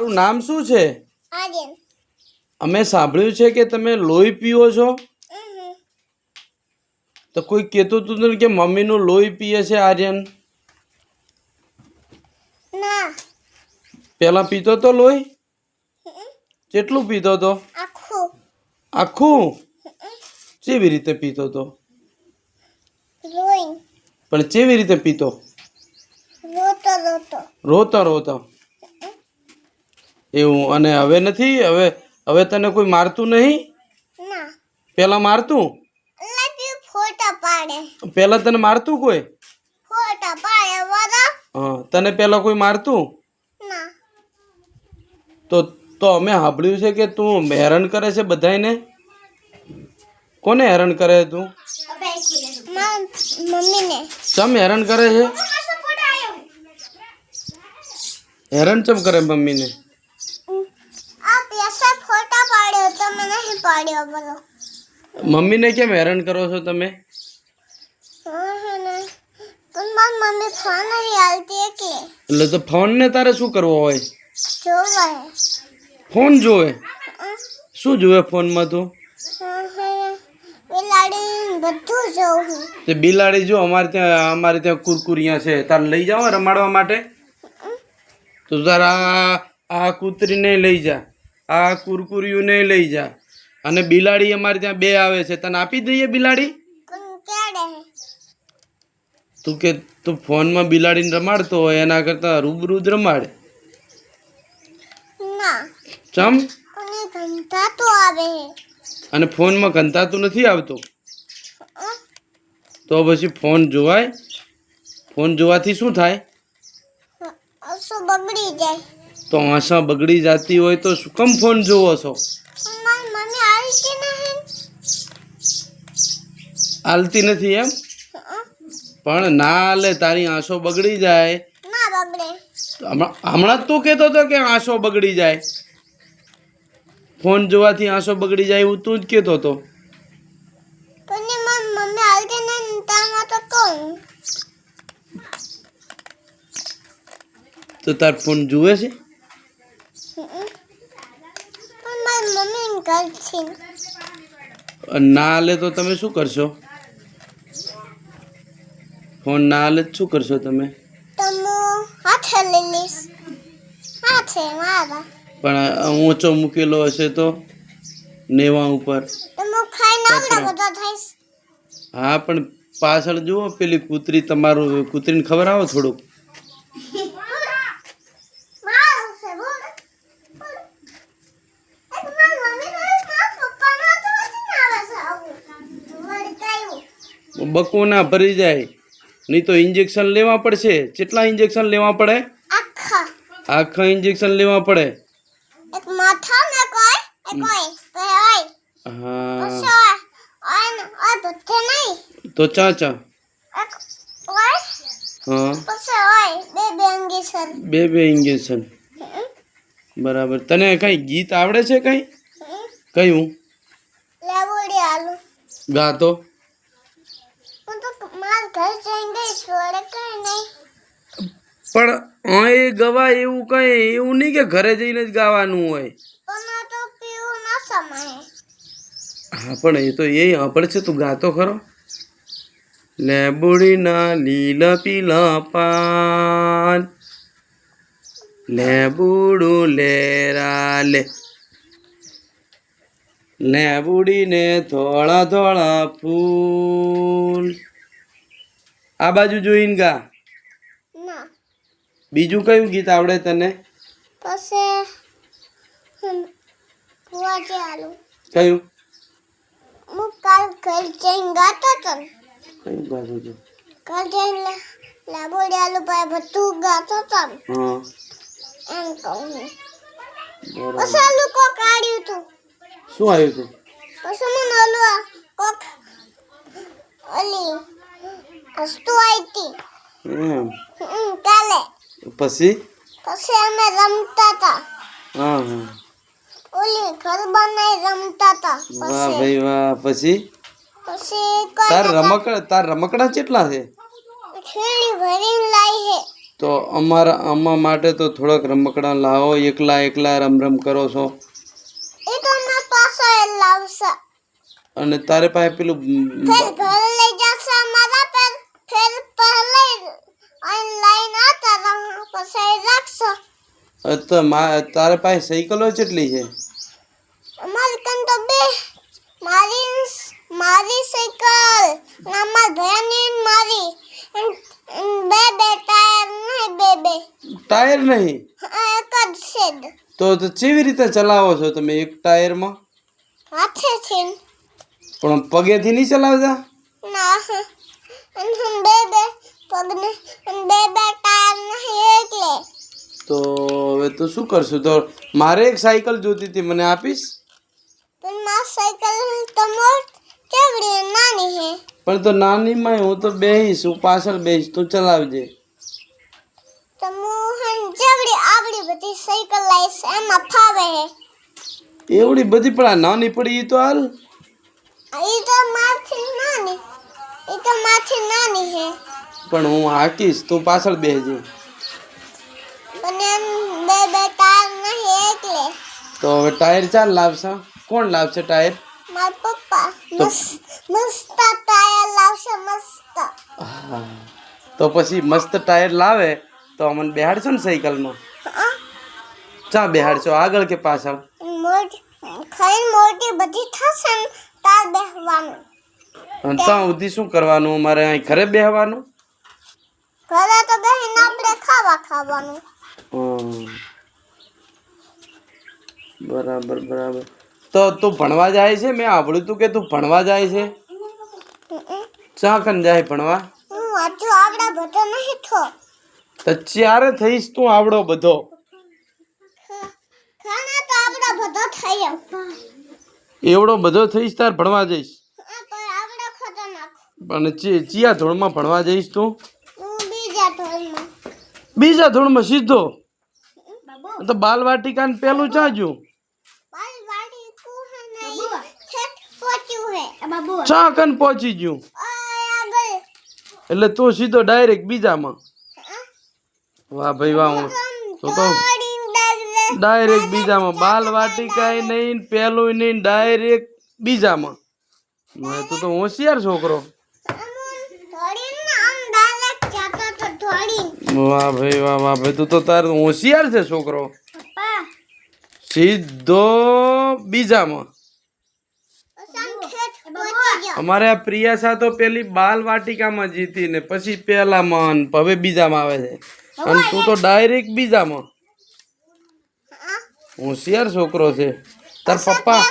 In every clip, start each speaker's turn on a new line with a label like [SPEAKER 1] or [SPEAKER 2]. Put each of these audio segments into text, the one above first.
[SPEAKER 1] તમારું નામ શું છે?
[SPEAKER 2] આર્યન.
[SPEAKER 1] અમે સાંભળ્યું છે કે તમે લોહી પીવો છો. તો કોઈ કહેતું હતું ને કે મમ્મીનું લોહી પીએ છે આર્યન?
[SPEAKER 2] ના.
[SPEAKER 1] પહેલાં પીતો તો લોહી. કેટલું પીતો તો?
[SPEAKER 2] આખું.
[SPEAKER 1] આખું? કેવી રીતે પીતો તો? પણ કેવી રીતે પીતો?
[SPEAKER 2] રોતો રોતો.
[SPEAKER 1] રોતો રોતો. એવું અને હવે નથી? હવે હવે તને કોઈ મારતું નહીં?
[SPEAKER 2] ના.
[SPEAKER 1] પહેલાં મારતું?
[SPEAKER 2] ફોટા પાડે.
[SPEAKER 1] પહેલાં તને મારતું કોઈ?
[SPEAKER 2] ફોટા પાડે વરા
[SPEAKER 1] હા તને પહેલાં કોઈ મારતું?
[SPEAKER 2] ના.
[SPEAKER 1] તો તો અમે સાંભળ્યું છે કે તું હેરાન કરે છે બધાયને? કોને હેરાન કરે છે તું?
[SPEAKER 2] મમ્મીને.
[SPEAKER 1] ચમ હેરાન કરે છે? હેરાન ચમ કરે મમ્મીને
[SPEAKER 2] આ પૈસા ફોટા પાડ્યો તમે નહીં પાડ્યો બોલો.
[SPEAKER 1] મમ્મીને કેમ હેરાન કરો છો તમે?
[SPEAKER 2] હા ને. પણ મારી મમ્મી ફોન નહીં હાલતી એટલે
[SPEAKER 1] એટલે તો ફોનને તારે શું કરવો હોય?
[SPEAKER 2] જોવે.
[SPEAKER 1] ફોન જોવે? શું જોવે ફોનમાં તું?
[SPEAKER 2] બિલાડી બધું જોઉં
[SPEAKER 1] તે બિલાડી જો અમારે ત્યાં અમારે ત્યાં કુરકુરિયા છે. તારે લઈ જાઓ રમાડવા માટે? તો તારા આ- કૂતરીને લઈ જા. આ કુરકુરિયુંને લઈ જા. અને બિલાડી અમારે ત્યાં બે આવે છે. તને આપી દઈએ બિલાડી? તું કે તું ફોનમાં બિલાડીને રમાડતો હોય, એના કરતાં રૂબરૂ જ રમાડે. ચમ?
[SPEAKER 2] અને
[SPEAKER 1] ફોનમાં કંતાતું નથી આવતું? તો પછી ફોન જોવાય? ફોન જોવાથી શું થાય?
[SPEAKER 2] બગડી જાય
[SPEAKER 1] તો આશા બગડી જતી હોય તો શું? કમ ફોન જોવો છો?
[SPEAKER 2] હાલતી
[SPEAKER 1] નથી એમ? પણ ના હાલે તારી આંસો બગડી જાય. હમણાં તું કહેતો હતો કે આંસો બગડી જાય. ફોન જોવાથી આંસો બગડી જાય એવું તું જ કહેતો હતો.
[SPEAKER 2] તો
[SPEAKER 1] તાર ફોન જુએ છે
[SPEAKER 2] હમ. પણ મારી મમ્મી ઘર છે
[SPEAKER 1] અને ના હાલે તો તમે શું કરશો? ફોન ના હાલે શું કરશો તમે?
[SPEAKER 2] તમો હાથે લઈ લઈશ. હાથે મારા.
[SPEAKER 1] પણ ઊંચો મૂકેલો હશે તો નેવા ઉપર. હા પણ પાછળ જુઓ પેલી કૂતરી તમારું કૂતરીને ખબર આવો થોડુંક
[SPEAKER 2] મારું છે બોલ બોલ. એક મારી મમ્મી ને મારા પપ્પાનો તો નથી આવે છે આવું વળી કાયું
[SPEAKER 1] બકો ના ભરી જાય. નહીં તો ઇન્જેક્શન લેવા પડશે. કેટલા ઇન્જેક્શન લેવા પડે?
[SPEAKER 2] આખા.
[SPEAKER 1] આખા ઇન્જેક્શન લેવા પડે.
[SPEAKER 2] એક માથા ને કોઈ એક કોઈ તો
[SPEAKER 1] હા.
[SPEAKER 2] ઓય ને નહીં.
[SPEAKER 1] તો ચા ચા.
[SPEAKER 2] એક ઓય.
[SPEAKER 1] હા.
[SPEAKER 2] પછી ઓય બે બે અંગી
[SPEAKER 1] બે બે ઇન્જેક્શન બરાબર. તને કઈ ગીત આવડે છે કઈ? કયું?
[SPEAKER 2] લેવડી આલુ.
[SPEAKER 1] ગાતો?
[SPEAKER 2] તો ઘર જઈને છોડે નહીં
[SPEAKER 1] પણ અહીં ગવાય એવું કઈ, એવું નહીં કે ઘરે જઈને જ ગાવાનું હોય. હા, પણ એ તો એ સાંભળશે તું, ગાતો ખરો. લેબુડીના લીલા પીલા પાન. લેબુડું લેરા લે લેબુડીને ધોળા ધોળા ફૂલ. આ બાજુ જોઈને ગા.
[SPEAKER 2] ના.
[SPEAKER 1] બીજું કયું ગીત આવડે તને?
[SPEAKER 2] પછી કુવાજે આલુ.
[SPEAKER 1] કયું?
[SPEAKER 2] હું કાલ ઘર જઈને ગાતો ને.
[SPEAKER 1] કયું ગાતું હતું
[SPEAKER 2] ઘર જઈને લે- લેબોડી આલુ ભાઈ બધું ગાતો હતો
[SPEAKER 1] હા.
[SPEAKER 2] એમ કહું પછી આલુ કોક આડ્યું તું.
[SPEAKER 1] શું આવ્યું તું?
[SPEAKER 2] પછી મને ઓલું આ કોક ઓલી વસ્તુ
[SPEAKER 1] આઈતી
[SPEAKER 2] હમ, કાલે.
[SPEAKER 1] પછી?
[SPEAKER 2] પછી અમે રમતા હતા
[SPEAKER 1] હા હા.
[SPEAKER 2] ઓલી ઘર બનાવી રમતા હતા
[SPEAKER 1] વાહ ભાઈ વાહ. પછી?
[SPEAKER 2] પછી
[SPEAKER 1] તાર રમકડા તાર રમકડા કેટલા છે?
[SPEAKER 2] થેલી ભરીને લાઈ હે
[SPEAKER 1] તો અમારા આમાં માટે તો થોડાક રમકડા લાવો. એકલા એકલા રમ રમ કરો છો.
[SPEAKER 2] એ તો મારા પાસે લાવશે.
[SPEAKER 1] અને તારે પાસે પેલું
[SPEAKER 2] ઘર લઈ જશે મારા પર? ફિર પહેલે ઓનલાઈન આતા પછી રાખશો.
[SPEAKER 1] તો તારે પાસે સાયકલો કેટલી છે?
[SPEAKER 2] અમારી કન તો બે. મારી મારી સાયકલ ના મારા ભાઈની મારી. બે બે ટાયર નહીં બે બે.
[SPEAKER 1] ટાયર નહીં?
[SPEAKER 2] એક જ છે.
[SPEAKER 1] તો તો કેવી રીતે ચલાવો છો તમે એક ટાયરમાં?
[SPEAKER 2] હાથે છે ને.
[SPEAKER 1] પણ પગેથી નહીં ચલાવતા?
[SPEAKER 2] ના અને બે બે પગને અને બે બે ટાયર નહીં એટલે
[SPEAKER 1] તો હવે તો શું કરશું? તો મારે એક સાયકલ જોતી હતી મને આપીશ?
[SPEAKER 2] પણ મારી સાયકલ તો મોટ કેવડી નાની હે.
[SPEAKER 1] પણ તો નાનીમાં હું તો બેહીશ હું પાછળ બેહીશ તું ચલાવજે.
[SPEAKER 2] તો હું હન જેવડી આવડી બધી સાયકલ લઈશ એમાં ફાવે હે.
[SPEAKER 1] એવડી બધી પણ આ નાની પડી તો હાલ.
[SPEAKER 2] એ તો માથી નાની. એ તો માથી નાની હે.
[SPEAKER 1] પણ હું હાકીશ તું પાછળ બેસજે.
[SPEAKER 2] પણ એમ બે બે ટાયર નહીં એટલે
[SPEAKER 1] તો હવે ટાયર ચાર લાવશે? કોણ લાવશે ટાયર?
[SPEAKER 2] માર પપ્પા. મસ્ત મસ્ત ટાયર લાવશે મસ્ત.
[SPEAKER 1] તો પછી મસ્ત ટાયર લાવે તો અમને બેહાડશો ને સાયકલમાં? ચા બેહાડશો? આગળ કે પાછળ?
[SPEAKER 2] મોટી ખાઈ મોટી બધી થશે ને તાર બેહવાનું.
[SPEAKER 1] ત્યાં સુધી શું કરવાનું? અમારે અહીં ઘરે બેહવાનું?
[SPEAKER 2] ઘરે તો બેહીને આપણે ખાવા ખાવાનું.
[SPEAKER 1] બરાબર બરાબર. તો તું ભણવા જાય છે? મેં સાંભળ્યું તું કે તું ભણવા જાય છે. ચા કન જાય ભણવા?
[SPEAKER 2] હું હજુ આવડો બધો નહીં થો.
[SPEAKER 1] તો ચારે થઈશ તું આવડો બધો.
[SPEAKER 2] ખાના તો આવડો બધો થયો.
[SPEAKER 1] એવડો બધો થઈશ તાર ભણવા જઈશ. ચી- ચિયા ધોરણમાં ભણવા જઈશ તું?
[SPEAKER 2] બીજા ધોરણમાં
[SPEAKER 1] સીધો?
[SPEAKER 2] બાબુ.
[SPEAKER 1] તો પેલું
[SPEAKER 2] બાલ વાડી કુહે નહીં ઠેઠ પહોંચ્યું હે. બાબુ.
[SPEAKER 1] ચા કન પહોંચી ગયું? એટલે તું સીધો ડાયરેક્ટ બીજામાં? વાહ ભાઈ વાહ હું તો તો
[SPEAKER 2] દોડી ડાયરેક્ટ
[SPEAKER 1] બીજામાં. બાલ વાટિકા નહીં પેલું નહીં ડાયરેક્ટ બીજામાં. તો તો હોશિયાર છોકરો
[SPEAKER 2] થોડી આમ ડાયરેક્ટ જાતો તો થોડી
[SPEAKER 1] વાહ ભાઈ વાહ વાહ ભાઈ તું તો તાર હોશિયાર છે છોકરો. સીધો બીજામાં. અમારે આ પ્રિયાસા તો પેલી બાલ વાટિકામાં જીતી ને પછી પહેલામાં હવે બીજામાં આવે છે. અને તું તો ડાયરેક્ટ બીજામાં? હોશિયાર છોકરો છે. તાર પપ્પા.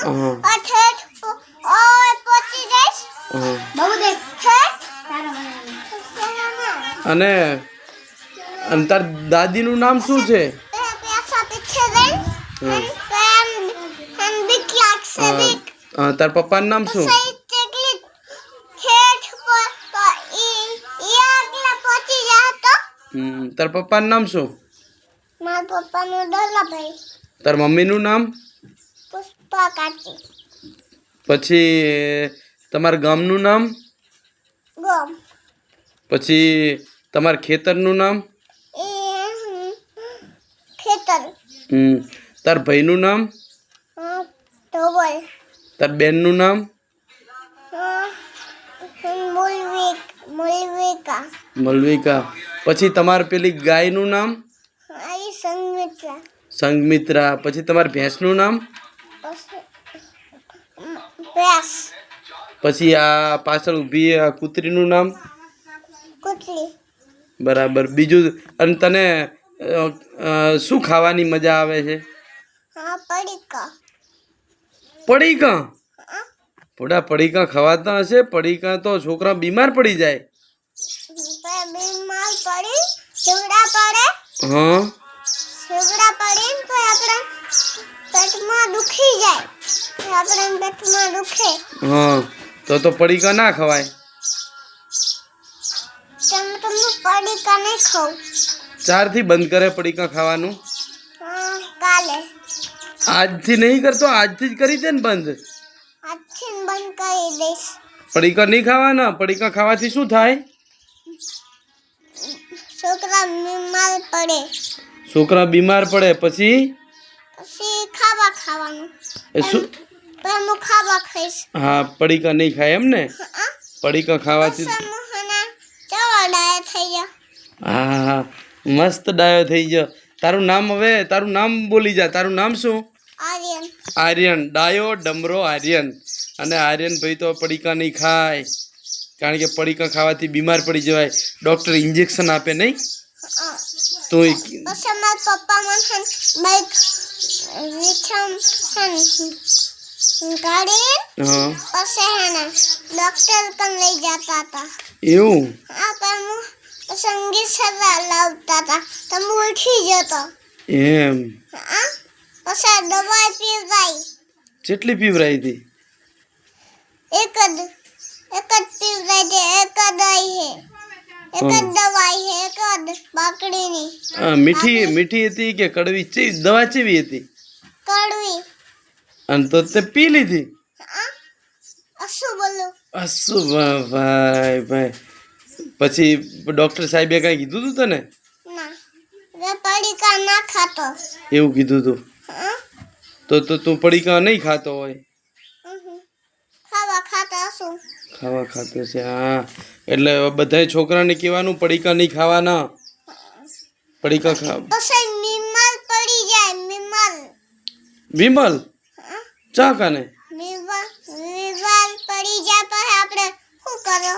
[SPEAKER 1] હા
[SPEAKER 2] આ ઠેઠ પ- ઓય પહોંચી જઈશ
[SPEAKER 1] હા.
[SPEAKER 2] બહુ દેખ ઠેઠ
[SPEAKER 1] અને અને તાર દાદીનું નામ શું છે? તાર પપ્પાનું નામ શું? તાર પપ્પાનું નામ શું?
[SPEAKER 2] મારા પપ્પાનું ડોલાભાઈ
[SPEAKER 1] તાર મમ્મીનું નામ?
[SPEAKER 2] પુષ્પા
[SPEAKER 1] પછી તમારા ગામનું નામ?
[SPEAKER 2] ગમ.
[SPEAKER 1] પછી તમારા ખેતરનું નામ?
[SPEAKER 2] ખેતર.
[SPEAKER 1] હમ, તાર ભાઈનું નામ? તાર બેનનું નામ?
[SPEAKER 2] મલવિકા
[SPEAKER 1] પછી તમારે પેલી ગાયનું નામ?
[SPEAKER 2] આઈ
[SPEAKER 1] સંગમિત્રા. પછી તમારી ભેંસનું નામ?
[SPEAKER 2] પછી
[SPEAKER 1] પછી આ પાછળ ઊભી આ કૂતરીનું નામ?
[SPEAKER 2] કુટલી
[SPEAKER 1] બરાબર. બીજું અને તને શું ખાવાની મજા આવે છે?
[SPEAKER 2] પડીકા.
[SPEAKER 1] થોડા પડીકા ખવાતા હશે પડીકા તો છોકરા બીમાર પડી જાય.
[SPEAKER 2] બીમાર પડી ચીવડા પડે.
[SPEAKER 1] હા.
[SPEAKER 2] ચીવડા પડી તો આપણે પેટમાં દુખી જાય. તો પેટમાં દુખે.
[SPEAKER 1] હા તો તો પડીકા ના ખવાય.
[SPEAKER 2] તેમ તો હું પડીકા નહીં ખાઉં.
[SPEAKER 1] ચારથી બંધ કરે પડીકા ખાવાનું?
[SPEAKER 2] કાલે.
[SPEAKER 1] આજથી નહીં કરતો? આજથી જ કરી દે ને બંધ?
[SPEAKER 2] આજથી બંધ કરી દઈશ.
[SPEAKER 1] પડીકા નહીં ખાવાના? પડીકા ખાવાથી શું થાય?
[SPEAKER 2] છોકરા બીમાર પડે.
[SPEAKER 1] છોકરા બીમાર પડે પછી?
[SPEAKER 2] પછી ખાવા ખાવાનું.
[SPEAKER 1] એ શું?
[SPEAKER 2] પણ હું ખાવા ખાઈશ.
[SPEAKER 1] હા પડીકા નહીં ખાય એમ ને પડીકા ખાવાથી
[SPEAKER 2] ડાયા થઈ ગયો.
[SPEAKER 1] હા હા મસ્ત ડાયો થઈ ગયો. તારું નામ હવે તારું નામ બોલી જા. તારું નામ શું?
[SPEAKER 2] આર્યન.
[SPEAKER 1] આર્યન. ડાયો ડમરો આર્યન. અને આર્યન ભાઈ તો પડીકા નહીં ખાય. કારણ કે પડીકા ખાવાથી બીમાર પડી જવાય. ડૉક્ટર ઇન્જેક્શન આપે નહીં? તો
[SPEAKER 2] પપ્પા મને ગાડી પછી ડોક્ટર પણ લઈ જતા હતા.
[SPEAKER 1] એવું?
[SPEAKER 2] સંગીત સભા લાવતા હતા. તો હું ઉઠી જતો.
[SPEAKER 1] એમ?
[SPEAKER 2] પછી દવાઈ પીવરાઈ
[SPEAKER 1] કેટલી પીવરાઈ હતી?
[SPEAKER 2] એક જ એક જ પીવરાઈ છે એક જ આવી છે. એક જ. દવાઈ છે એક જ બાકડીની.
[SPEAKER 1] મીઠી મીઠી હતી કે કડવી? ચી દવા ચેવી હતી?
[SPEAKER 2] કડવી.
[SPEAKER 1] અને તો તે પી લીધી?
[SPEAKER 2] શું બોલું.
[SPEAKER 1] અસુ ભાઈ ભાઈ. પછી ડૉક્ટર સાહેબે કાંઈ કીધું હતું તને?
[SPEAKER 2] પડીકા ના ખાતો.
[SPEAKER 1] એવું કીધું હતું તો તો તું પડીકા નહીં ખાતો હોય?
[SPEAKER 2] ખાવા ખાતા શું
[SPEAKER 1] ખાવા ખાતો છે હા. એટલે બધા છોકરાને કહેવાનું પડીકા નહીં ખાવાના. પડીકા ખા
[SPEAKER 2] પછી બીમાર પડી જાય
[SPEAKER 1] વિમલ?
[SPEAKER 2] હા.
[SPEAKER 1] ચા કાને
[SPEAKER 2] બીમાર બીમાર પડી જાય પછી આપણે શું કરો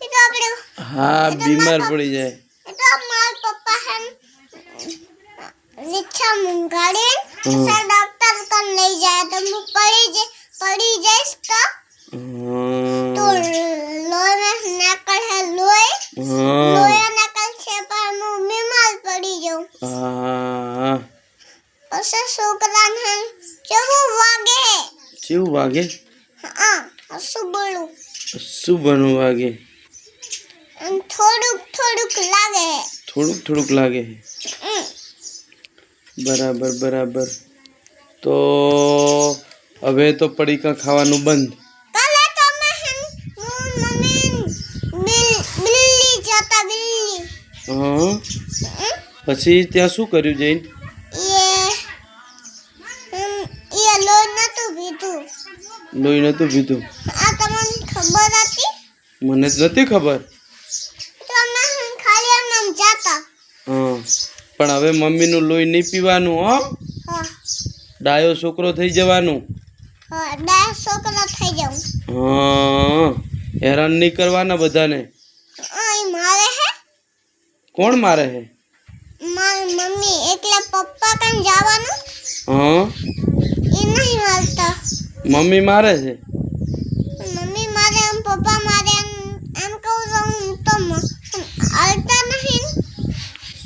[SPEAKER 2] એ તો આપણે
[SPEAKER 1] હા બીમાર પડી જાય
[SPEAKER 2] એ તો મારા પપ્પા હે રિક્ષા મંગાડી પછી ડોક્ટર કન લઈ જાય તો હું પડી જઈ પડી જઈશ તો તો
[SPEAKER 1] હા.
[SPEAKER 2] લોહી નાકળ હે લોહી
[SPEAKER 1] હા
[SPEAKER 2] લોહી નાકળ છે પણ હું બીમાર પડી જાઉં
[SPEAKER 1] હા
[SPEAKER 2] પછી છોકરાને હે કેવું વાગે
[SPEAKER 1] કેવું વાગે
[SPEAKER 2] હા શું બોલું
[SPEAKER 1] શું બનવું વાગે
[SPEAKER 2] અને થોડુંક થોડુંક લાગે.
[SPEAKER 1] થોડુંક થોડુંક લાગે. બરાબર બરાબર. તો હવે તો પડીકા ખાવાનું બંધ. પછી ત્યાં શું કર્યું જઈને
[SPEAKER 2] લોહી નતું પીધું.
[SPEAKER 1] મને જ નથી ખબર
[SPEAKER 2] તો અમે હે ખાલી આમ જાતા
[SPEAKER 1] હા પણ હવે મમ્મીનું લોહી નહીં પીવાનું હો?
[SPEAKER 2] હા.
[SPEAKER 1] ડાયો છોકરો થઈ જવાનું.
[SPEAKER 2] છોકરા થઈ જાઉં.
[SPEAKER 1] હા હેરાન નહીં કરવાના બધાને.
[SPEAKER 2] મારે હે?
[SPEAKER 1] કોણ મારે હે?
[SPEAKER 2] મારી મમ્મી એટલે પપ્પા પણ જવાનું?
[SPEAKER 1] હા.
[SPEAKER 2] એ નહીં મારતા
[SPEAKER 1] મમ્મી મારે છે
[SPEAKER 2] મમ્મી મારે એમ પપ્પા મારે એમ એમ કહું તો હું તો મ- હાલતા નહીં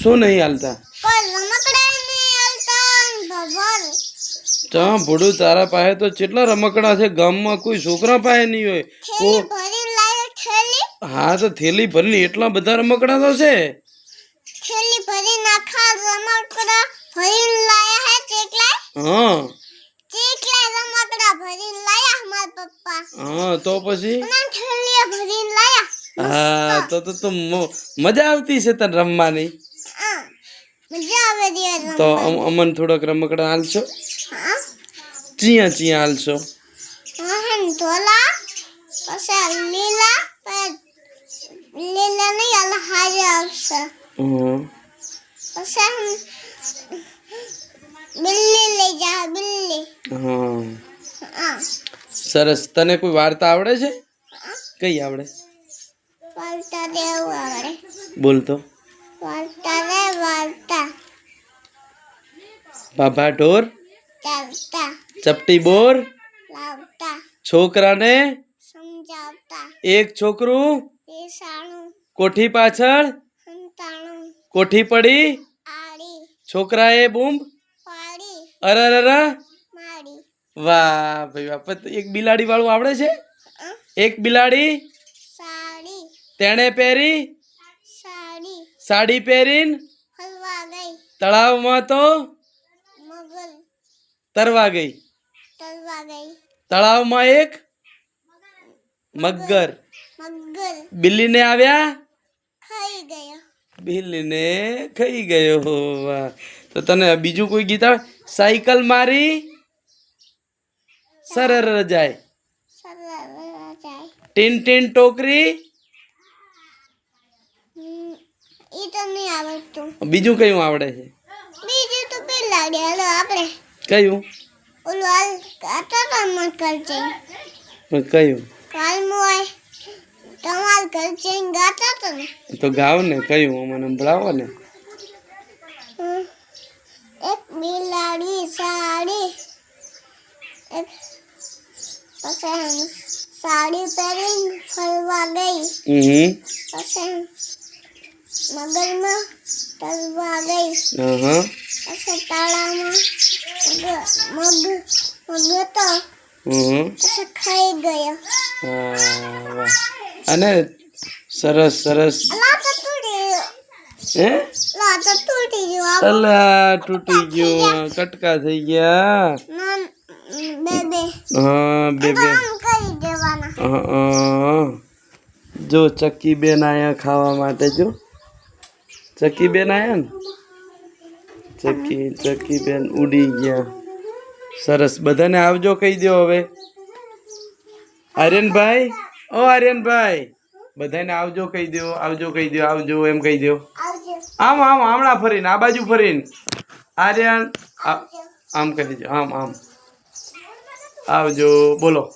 [SPEAKER 1] શું નહીં હાલતા
[SPEAKER 2] કોઈ રમકડા નહીં હાલતા ભગવાન
[SPEAKER 1] ચા ભોડું તારા પાસે તો કેટલા રમકડા છે ગામમાં કોઈ છોકરા પાસે નહીં હોય
[SPEAKER 2] થેલી
[SPEAKER 1] કો
[SPEAKER 2] ભરી લાયો થેલી
[SPEAKER 1] હા તો થેલી ભરીને એટલા બધા રમકડા તો છે
[SPEAKER 2] થેલી ભરી નાખા રમકડા ભરી લાયા હે ચેકલા
[SPEAKER 1] હા
[SPEAKER 2] ચેકલા રમકડા ભરી લાયા મારા પપ્પા
[SPEAKER 1] હા તો પછી
[SPEAKER 2] અને થેલી ભરી લાયા
[SPEAKER 1] હા તો તો તો મ- મજા આવતી છે તને રમવાની
[SPEAKER 2] હા મજા આવે રે
[SPEAKER 1] તો અમન થોડાક રમકડા હાલશો? ચિયા ચિયા હાલશો?
[SPEAKER 2] લીલા લીલા નહીં અલ હાજર આવશે. બિલ્લી લઈ જા બિલ્લી.
[SPEAKER 1] હા. સરસ. તને કોઈ વાર્તા આવડે છે? કઈ આવડે?
[SPEAKER 2] વાર્તા દેવું આવડે.
[SPEAKER 1] બોલતો
[SPEAKER 2] વાર્તા રે વાર્તા.
[SPEAKER 1] બાબા ઢોર ચપટી બોર છોકરાને એક છોકરું કોઠી પાછળ કોઠી પડી છોકરાએ બૂમ અરર વાહ ભાઈ બાપ એક બિલાડી વાળું આવડે છે? એક બિલાડી તેણે પહેરી
[SPEAKER 2] સાડી
[SPEAKER 1] સાડી પહેરીને તળાવમાં તો તરવા ગઈ. તળાવમાં એક મગર.
[SPEAKER 2] મગર.
[SPEAKER 1] બિલ્લીને આવ્યા?
[SPEAKER 2] ખાઈ ગયો.
[SPEAKER 1] ખાઈ ગયો. તો તને બીજું કોઈ ગીત આવે? સાયકલ મારી સરર
[SPEAKER 2] રજાય.
[SPEAKER 1] ટીન ટીન ટોકરી? બીજું કયું આવડે છે?
[SPEAKER 2] બીજું તો પેલા આપણે.
[SPEAKER 1] કયું?
[SPEAKER 2] કરજે
[SPEAKER 1] કયું?
[SPEAKER 2] તો
[SPEAKER 1] ગાવ ને કયું? મને સંભળાવો ને.
[SPEAKER 2] એક બિલાડી સાડી. એક પછી સાડી પહેરીને ફરવા ગઈ. પછી મગરમાં તરવા ગઈ પછી તાળામાં મગ મગ મગ હતો. પછી ખાઈ ગયો.
[SPEAKER 1] અને સરસ સરસ.
[SPEAKER 2] તૂટી ગયો.
[SPEAKER 1] અલા તૂટી ગયો. કટકા થઈ ગયા. હા બે બે જો ચક્કી બેન આયા ખાવા માટે જો. ચક્કી બેન આયા ને? ચકી ચકી બેન ઉડી ગયા. સરસ. બધાને આવજો કહી દો હવે. આર્યનભાઈ? ઓ આર્યનભાઈ. બધાને આવજો કહી દો આવજો કહી દો આવજો એમ કહી દો આમ આમ, હમણાં ફરીને, આ બાજુ ફરીને. આર્યન આમ કહી દેજો આમ આમ. આવજો, બોલો.